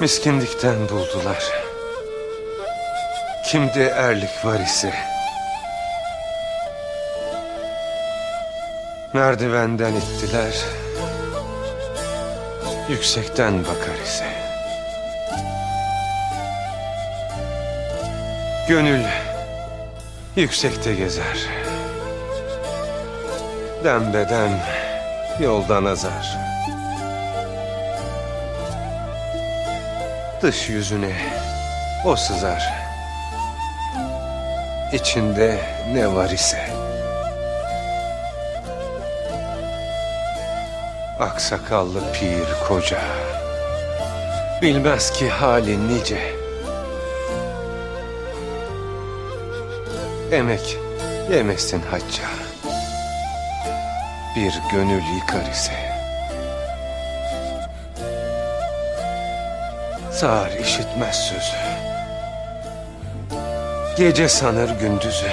Miskinlikten buldular. Kimde erlik var ise. Merdivenden ittiler. Yüksekten bakar ise. Gönül yüksekte gezer. Dembedem yoldan azar. Dış yüzüne o sızar. İçinde ne var ise. Aksakallı pir koca. Bilmez ki hali nice. Emek yemesin hacca. Bir gönül yıkar ise. Sağır işitmez sözü. Gece sanır gündüzü.